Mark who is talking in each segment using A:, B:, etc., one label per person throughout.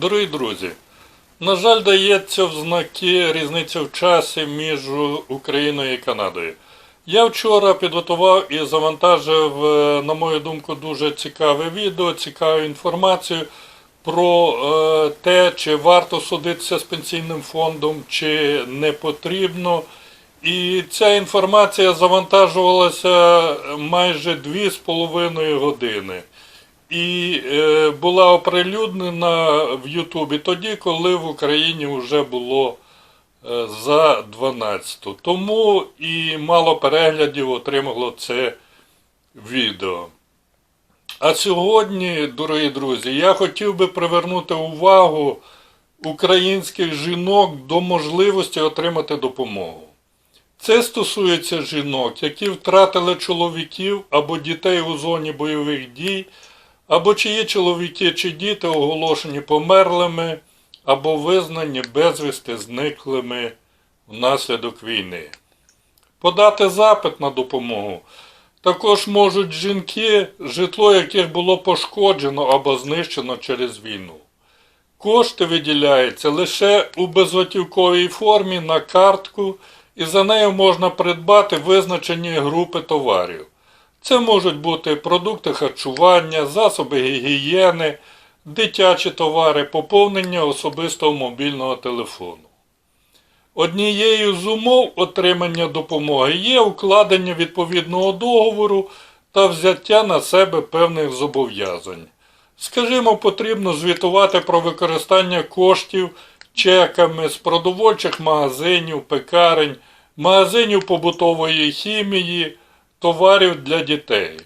A: Дорогі друзі, на жаль, дається в знаки різниця в часі між Україною і Канадою. Я вчора підготував і завантажив, е, на мою думку, дуже цікаве відео, цікаву інформацію про е, те, чи варто судитися з пенсійним фондом, чи не потрібно. І ця інформація завантажувалася майже 2,5 години і е, була оприлюднена в Ютубі тоді, коли в Україні вже було е, за 12. Тому і мало переглядів отримало це відео. А сьогодні, дорогі друзі, я хотів би привернути увагу українських жінок до можливості отримати допомогу. Це стосується жінок, які втратили чоловіків або дітей у зоні бойових дій, або чиї чоловіки чи діти оголошені померлими, або визнані безвісти зниклими внаслідок війни. Подати запит на допомогу також можуть жінки, житло яких було пошкоджено або знищено через війну. Кошти виділяються лише у безготівковій формі на картку, і за нею можна придбати визначені групи товарів. Це можуть бути продукти харчування, засоби гігієни, дитячі товари, поповнення особистого мобільного телефону. Однією з умов отримання допомоги є укладення відповідного договору та взяття на себе певних зобов'язань. Скажімо, потрібно звітувати про використання коштів чеками з продовольчих магазинів, пекарень, магазинів побутової хімії, товарів для дітей.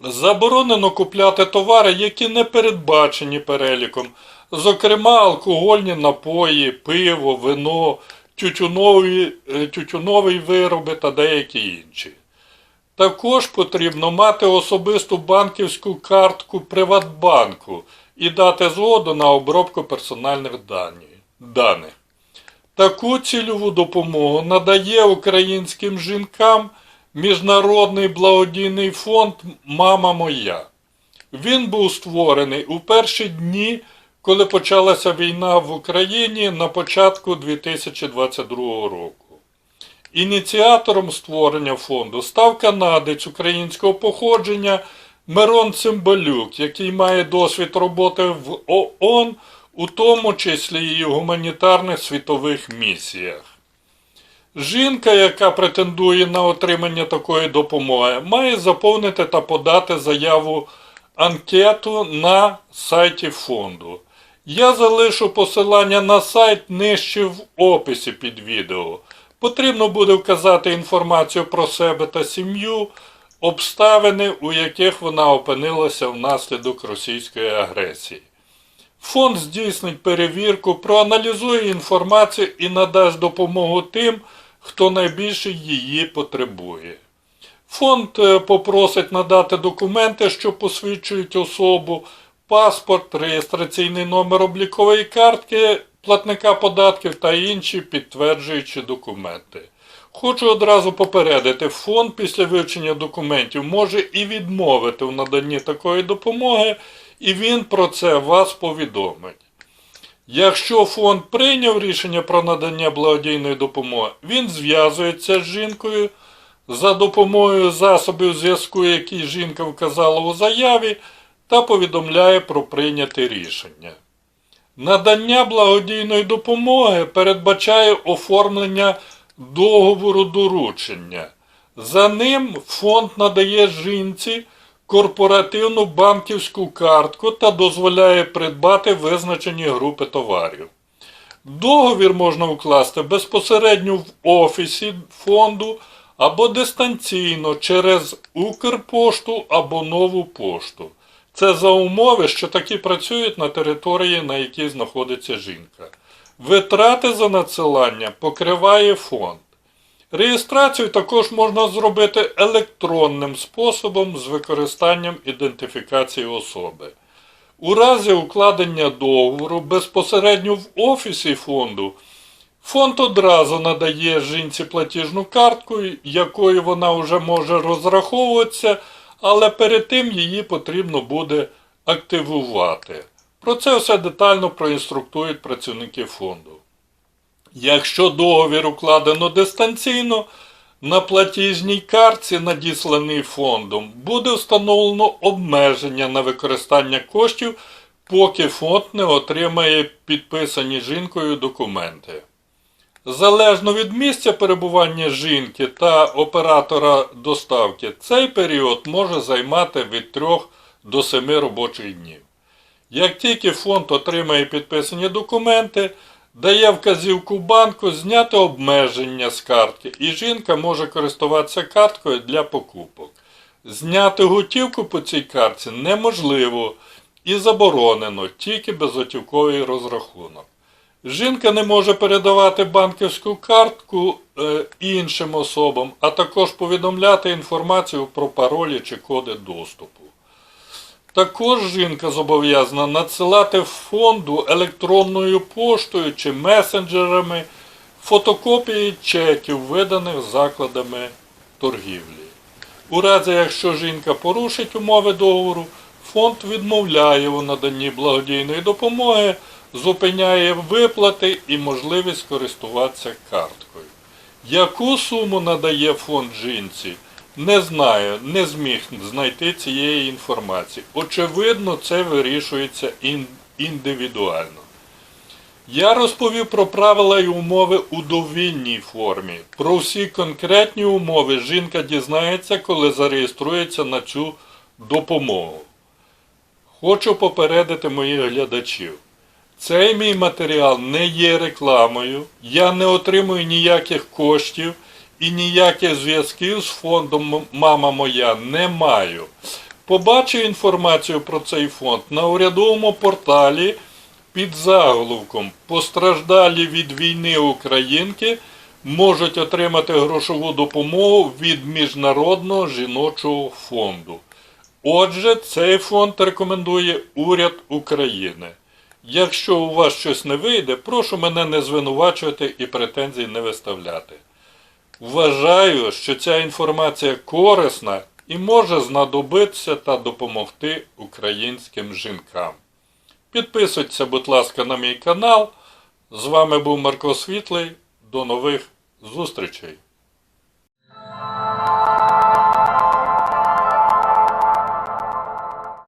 A: Заборонено купляти товари, які не передбачені переліком, зокрема алкогольні напої, пиво, вино, тютюнові, е, тютюнові вироби та деякі інші. Також потрібно мати особисту банківську картку Приватбанку і дати згоду на обробку персональних даних. Таку цільову допомогу надає українським жінкам Міжнародний благодійний фонд Мама Моя. Він був створений у перші дні, коли почалася війна в Україні на початку 2022 року. Ініціатором створення фонду став канадець українського походження Мирон Цимбалюк, який має досвід роботи в ООН, у тому числі і гуманітарних світових місіях. Жінка, яка претендує на отримання такої допомоги, має заповнити та подати заяву анкету на сайті фонду. Я залишу посилання на сайт нижче в описі під відео. Потрібно буде вказати інформацію про себе та сім'ю, обставини, у яких вона опинилася внаслідок російської агресії. Фонд здійснить перевірку, проаналізує інформацію і надасть допомогу тим, хто найбільше її потребує. Фонд е, попросить надати документи, що посвідчують особу, паспорт, реєстраційний номер облікової картки платника податків та інші підтверджуючі документи. Хочу одразу попередити, фонд після вивчення документів може і відмовити в наданні такої допомоги, і він про це вас повідомить. Якщо фонд прийняв рішення про надання благодійної допомоги, він зв'язується з жінкою за допомогою засобів зв'язку, які жінка вказала у заяві, та повідомляє про прийняте рішення. Надання благодійної допомоги передбачає оформлення договору доручення. За ним фонд надає жінці корпоративну банківську картку та дозволяє придбати визначені групи товарів. Договір можна укласти безпосередньо в офісі фонду або дистанційно через Укрпошту або нову пошту. Це за умови, що такі працюють на території, на якій знаходиться жінка. Витрати за надсилання покриває фонд. Реєстрацію також можна зробити електронним способом з використанням ідентифікації особи. У разі укладення договору безпосередньо в офісі фонду фонд одразу надає жінці платіжну картку, якою вона вже може розраховуватися, але перед тим її потрібно буде активувати. Про це все детально проінструктують працівники фонду. Якщо договір укладено дистанційно, на платіжній картці, надісланій фондом, буде встановлено обмеження на використання коштів, поки фонд не отримає підписані жінкою документи. Залежно від місця перебування жінки та оператора доставки, цей період може займати від 3 до 7 робочих днів. Як тільки фонд отримає підписані документи, дає вказівку банку зняти обмеження з картки, і жінка може користуватися карткою для покупок. Зняти готівку по цій картці неможливо і заборонено тільки безготівковий розрахунок. Жінка не може передавати банківську картку е, іншим особам, а також повідомляти інформацію про паролі чи коди доступу. Також жінка зобов'язана надсилати фонду електронною поштою чи месенджерами фотокопії чеків, виданих закладами торгівлі. У разі, якщо жінка порушить умови договору, фонд відмовляє у наданні благодійної допомоги, зупиняє виплати і можливість користуватися карткою. Яку суму надає фонд жінці? Не знаю, не зміг знайти цієї інформації. Очевидно, це вирішується індивідуально. Я розповів про правила і умови у довільній формі. Про всі конкретні умови жінка дізнається, коли зареєструється на цю допомогу. Хочу попередити моїх глядачів. Цей мій матеріал не є рекламою, я не отримую ніяких коштів і ніяких зв'язків з фондом Мама Моя не маю. Побачив інформацію про цей фонд на урядовому порталі під заголовком Постраждалі від війни українки можуть отримати грошову допомогу від Міжнародного жіночого фонду. Отже, цей фонд рекомендує уряд України. Якщо у вас щось не вийде, прошу мене не звинувачувати і претензій не виставляти. Вважаю, що ця інформація корисна і може знадобитися та допомогти українським жінкам. Підписуйтеся, будь ласка, на мій канал. З вами був Марко Світлий. До нових зустрічей!